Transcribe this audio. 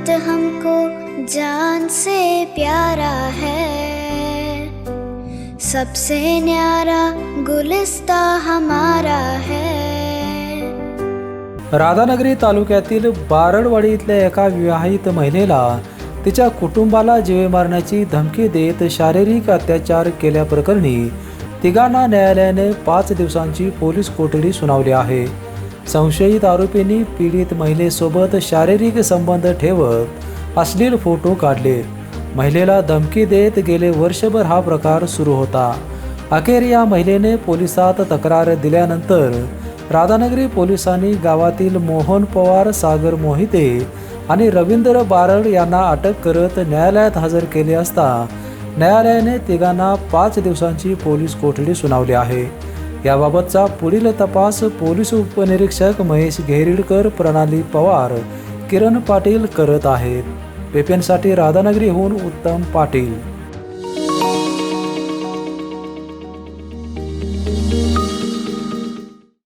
मोहब्बत हमको जान से प्यारा है। सबसे न्यारा गुलिस्ता हमारा है। राधानगरी तालुक्यातील बारडवाडी इथल्या एका विवाहित महिलेला तिच्या कुटुंबाला जीवे मारण्याची धमकी देत शारीरिक अत्याचार केल्याप्रकरणी तिघांना न्यायालयाने पाच दिवसांची पोलीस कोठडी सुनावली आहे. संशयित आरोपींनी पीडित महिलेसोबत शारीरिक संबंध ठेवत अश्लील फोटो काढले. महिलेला धमकी देत गेले वर्षभर हा प्रकार सुरू होता. अखेर या महिलेने पोलिसात तक्रार दिल्यानंतर राधानगरी पोलिसांनी गावातील मोहन पवार सागर मोहिते आणि रवींद्र बारड यांना अटक करत न्यायालयात हजर केले असता न्यायालयाने तिघांना पाच दिवसांची पोलीस कोठडी सुनावली आहे. याबाबतचा पुढील तपास पोलीस उपनिरीक्षक महेश घेरीडकर प्रणाली पवार किरण पाटील करत आहेत. पेपेनसाठी राधानगरीहून उत्तम पाटील.